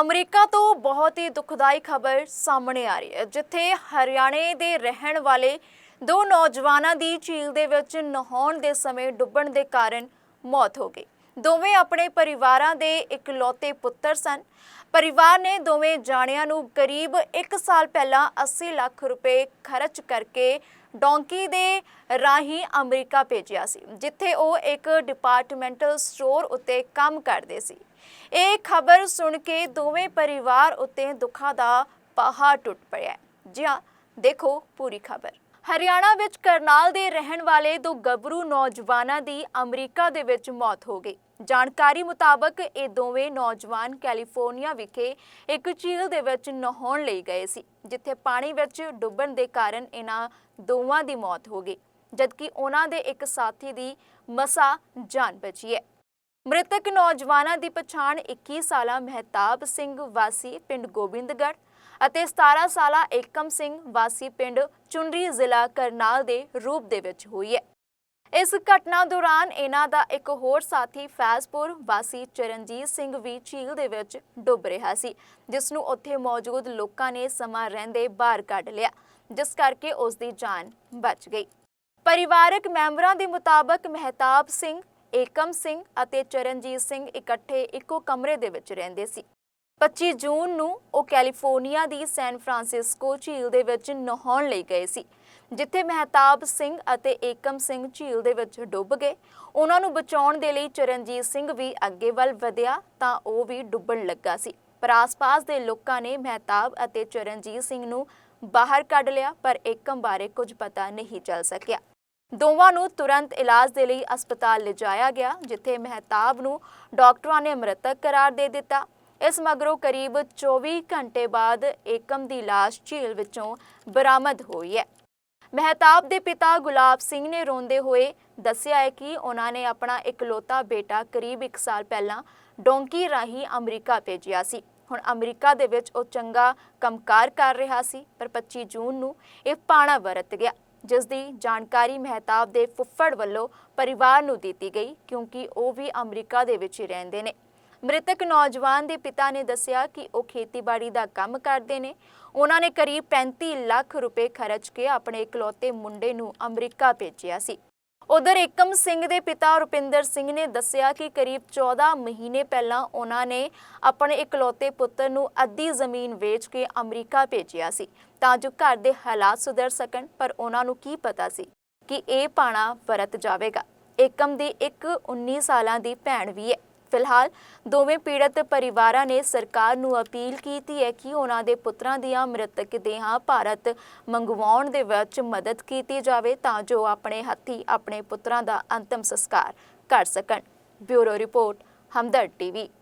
America ਤੋਂ ਬਹੁਤ ਹੀ ਦੁਖਦਾਈ ਖਬਰ ਸਾਹਮਣੇ ਆ ਰਹੀ ਹੈ, ਜਿੱਥੇ ਹਰਿਆਣੇ ਦੇ ਰਹਿਣ ਵਾਲੇ ਦੋ ਨੌਜਵਾਨਾਂ ਦੀ ਝੀਲ ਦੇ ਵਿੱਚ ਨਹਾਉਣ ਦੇ ਸਮੇਂ ਡੁੱਬਣ ਦੇ ਕਾਰਨ ਮੌਤ ਹੋ ਗਈ। ਦੋਵੇਂ ਆਪਣੇ ਪਰਿਵਾਰਾਂ ਦੇ ਇਕਲੌਤੇ ਪੁੱਤਰ ਸਨ। ਪਰਿਵਾਰ ਨੇ ਦੋਵੇਂ ਜਾਣਿਆਂ ਨੂੰ ਕਰੀਬ 1 ਸਾਲ ਪਹਿਲਾਂ 80 ਲੱਖ ਰੁਪਏ ਖਰਚ ਕਰਕੇ ਡੋਂਕੀ ਦੇ ਰਾਹੀਂ ਅਮਰੀਕਾ ਭੇਜਿਆ ਸੀ, ਜਿੱਥੇ ਉਹ ਇੱਕ ਡਿਪਾਰਟਮੈਂਟਲ ਸਟੋਰ ਉੱਤੇ ਕੰਮ ਕਰਦੇ ਸੀ। ਇਹ ਖਬਰ ਸੁਣ ਕੇ ਦੋਵੇਂ ਪਰਿਵਾਰ ਉੱਤੇ ਦੁੱਖਾਂ ਦਾ ਪਹਾੜ ਟੁੱਟ ਪਿਆ ਜੀ ਹਾਂ, ਦੇਖੋ ਪੂਰੀ ਖਬਰ। ਹਰਿਆਣਾ ਵਿੱਚ ਕਰਨਾਲ ਦੇ ਰਹਿਣ ਵਾਲੇ ਦੋ ਗੱਭਰੂ ਨੌਜਵਾਨਾਂ ਦੀ ਅਮਰੀਕਾ ਦੇ ਵਿੱਚ ਮੌਤ ਹੋ ਗਈ। ਜਾਣਕਾਰੀ ਮੁਤਾਬਕ ਇਹ ਦੋਵੇਂ ਨੌਜਵਾਨ ਕੈਲੀਫੋਰਨੀਆ ਵਿਖੇ ਇੱਕ ਝੀਲ ਦੇ ਵਿੱਚ ਨਹਾਉਣ ਲਈ ਗਏ ਸੀ, ਜਿੱਥੇ ਪਾਣੀ ਵਿੱਚ ਡੁੱਬਣ ਦੇ ਕਾਰਨ ਇਹਨਾਂ ਦੋਵਾਂ ਦੀ ਮੌਤ ਹੋ ਗਈ, ਜਦਕਿ ਉਹਨਾਂ ਦੇ ਇੱਕ ਸਾਥੀ ਦੀ ਮਸਾ ਜਾਨ ਬਚੀ ਹੈ। ਮ੍ਰਿਤਕ ਨੌਜਵਾਨਾਂ ਦੀ ਪਛਾਣ 21 ਸਾਲਾ ਮਹਿਤਾਬ ਸਿੰਘ ਵਾਸੀ ਪਿੰਡ ਗੋਬਿੰਦਗੜ੍ਹ ਅਤੇ 17 ਸਾਲਾ ਏਕਮ ਸਿੰਘ ਵਾਸੀ ਪਿੰਡ ਚੁੰਡੀ ਜ਼ਿਲ੍ਹਾ ਕਰਨਾਲ ਦੇ ਰੂਪ ਦੇ ਵਿੱਚ ਹੋਈ ਹੈ। ਇਸ ਘਟਨਾ ਦੌਰਾਨ ਇਹਨਾਂ ਦਾ ਇੱਕ ਹੋਰ ਸਾਥੀ ਫੈਜ਼ਪੁਰ ਵਾਸੀ ਚਰਨਜੀਤ ਸਿੰਘ ਵੀ ਝੀਲ ਦੇ ਵਿੱਚ ਡੁੱਬ ਰਿਹਾ ਸੀ, ਜਿਸ ਨੂੰ ਉੱਥੇ ਮੌਜੂਦ ਲੋਕਾਂ ਨੇ ਸਮਾਂ ਰਹਿੰਦੇ ਬਾਹਰ ਕੱਢ ਲਿਆ, ਜਿਸ ਕਰਕੇ ਉਸ ਦੀ ਜਾਨ ਬਚ ਗਈ। ਪਰਿਵਾਰਕ ਮੈਂਬਰਾਂ ਦੇ ਮੁਤਾਬਕ ਮਹਿਤਾਬ ਸਿੰਘ ਏਕਮ ਸਿੰਘ ਅਤੇ ਚਰਨਜੀਤ ਸਿੰਘ ਇਕੱਠੇ ਇੱਕੋ ਕਮਰੇ ਦੇ ਵਿੱਚ ਰਹਿੰਦੇ ਸੀ। 25 ਜੂਨ ਨੂੰ ਉਹ ਕੈਲੀਫੋਰਨੀਆ ਦੀ ਸੈਨ ਫਰਾਂਸਿਸਕੋ ਝੀਲ ਦੇ ਵਿੱਚ ਨਹਾਉਣ ਲਈ ਗਏ ਸੀ, ਜਿੱਥੇ ਮਹਿਤਾਬ ਸਿੰਘ ਅਤੇ ਏਕਮ ਸਿੰਘ ਝੀਲ ਦੇ ਵਿੱਚ ਡੁੱਬ ਗਏ। ਉਹਨਾਂ ਨੂੰ ਬਚਾਉਣ ਦੇ ਲਈ ਚਰਨਜੀਤ ਸਿੰਘ ਵੀ ਅੱਗੇ ਵੱਲ ਵਧਿਆ ਤਾਂ ਉਹ ਵੀ ਡੁੱਬਣ ਲੱਗਾ ਸੀ। ਪਰ ਆਸ-ਪਾਸ ਦੇ ਲੋਕਾਂ ਨੇ ਮਹਿਤਾਬ ਅਤੇ ਚਰਨਜੀਤ ਸਿੰਘ ਨੂੰ ਬਾਹਰ ਕੱਢ ਲਿਆ, ਪਰ ਏਕਮ ਬਾਰੇ ਕੁਝ ਪਤਾ ਨਹੀਂ ਚੱਲ ਸਕਿਆ। ਦੋਵਾਂ ਨੂੰ ਤੁਰੰਤ ਇਲਾਜ ਦੇ ਲਈ ਹਸਪਤਾਲ ਲਿਜਾਇਆ ਗਿਆ, ਜਿੱਥੇ ਮਹਿਤਾਬ ਨੂੰ ਡਾਕਟਰਾਂ ਨੇ ਮ੍ਰਿਤਕ ਕਰਾਰ ਦੇ ਦਿੱਤਾ। ਇਸ ਮਗਰੋਂ ਕਰੀਬ 24 ਘੰਟੇ ਬਾਅਦ ਏਕਮ ਦੀ ਲਾਸ਼ ਝੀਲ ਵਿੱਚੋਂ ਬਰਾਮਦ ਹੋਈ ਹੈ। ਮਹਿਤਾਬ ਦੇ ਪਿਤਾ ਗੁਲਾਬ ਸਿੰਘ ਨੇ ਰੋਂਦੇ ਹੋਏ ਦੱਸਿਆ ਹੈ ਕਿ ਉਹਨਾਂ ਨੇ ਆਪਣਾ ਇਕਲੌਤਾ ਬੇਟਾ ਕਰੀਬ 1 ਸਾਲ ਪਹਿਲਾਂ ਡੋਂਕੀ ਰਾਹੀਂ ਅਮਰੀਕਾ ਭੇਜਿਆ ਸੀ। ਹੁਣ ਅਮਰੀਕਾ ਦੇ ਵਿੱਚ ਉਹ ਚੰਗਾ ਕੰਮਕਾਰ ਕਰ ਰਿਹਾ ਸੀ, ਪਰ 25 ਜੂਨ ਨੂੰ ਇਹ ਪਾਣਾ ਵਰਤ ਗਿਆ। ਜਿਸ ਦੀ ਜਾਣਕਾਰੀ ਮਹਿਤਾਬ ਦੇ ਫੁੱਫੜ ਵੱਲੋਂ ਪਰਿਵਾਰ ਨੂੰ ਦਿੱਤੀ ਗਈ, ਕਿਉਂਕਿ ਉਹ ਵੀ ਅਮਰੀਕਾ ਦੇ ਵਿੱਚ ਹੀ ਰਹਿੰਦੇ ਨੇ। ਮ੍ਰਿਤਕ ਨੌਜਵਾਨ ਦੇ ਪਿਤਾ ਨੇ ਦੱਸਿਆ ਕਿ ਉਹ ਖੇਤੀਬਾੜੀ ਦਾ ਕੰਮ ਕਰਦੇ ਨੇ। ਉਹਨਾਂ ਨੇ ਕਰੀਬ 35 ਲੱਖ ਰੁਪਏ ਖਰਚ ਕੇ ਆਪਣੇ ਇਕਲੌਤੇ ਮੁੰਡੇ ਨੂੰ ਅਮਰੀਕਾ ਭੇਜਿਆ ਸੀ। ਉਧਰ ਏਕਮ ਸਿੰਘ ਦੇ ਪਿਤਾ ਰੁਪਿੰਦਰ ਸਿੰਘ ਨੇ ਦੱਸਿਆ ਕਿ ਕਰੀਬ 14 ਮਹੀਨੇ ਪਹਿਲਾਂ ਉਹਨਾਂ ਨੇ ਆਪਣੇ ਇਕਲੌਤੇ ਪੁੱਤਰ ਨੂੰ ਅੱਧੀ ਜ਼ਮੀਨ ਵੇਚ ਕੇ ਅਮਰੀਕਾ ਭੇਜਿਆ ਸੀ। ਤਾਂ ਜੋ ਘਰ ਦੇ ਹਾਲਾਤ ਸੁਧਰ ਸਕਣ, ਪਰ ਉਹਨਾਂ ਨੂੰ ਕੀ ਪਤਾ ਸੀ ਕਿ ਇਹ ਪਾਣਾ ਵਰਤ ਜਾਵੇਗਾ। ਏਕਮ ਦੀ ਇੱਕ 19 ਸਾਲਾਂ ਦੀ ਭੈਣ ਵੀ ਹੈ। ਫਿਲਹਾਲ ਦੋਵੇਂ ਪੀੜਤ ਪਰਿਵਾਰਾਂ ਨੇ ਸਰਕਾਰ ਨੂੰ ਅਪੀਲ ਕੀਤੀ ਹੈ ਕਿ ਉਹਨਾਂ ਦੇ ਪੁੱਤਰਾਂ ਦੀਆਂ ਮ੍ਰਿਤਕ ਦੇਹਾਂ ਭਾਰਤ ਮੰਗਵਾਉਣ ਦੇ ਵਿੱਚ ਮਦਦ ਕੀਤੀ ਜਾਵੇ ਤਾਂ ਜੋ ਆਪਣੇ ਹੱਥੀ ਆਪਣੇ ਪੁੱਤਰਾਂ ਦਾ ਅੰਤਮ ਸੰਸਕਾਰ ਕਰ ਸਕਣ। Bureau report Hamdard TV.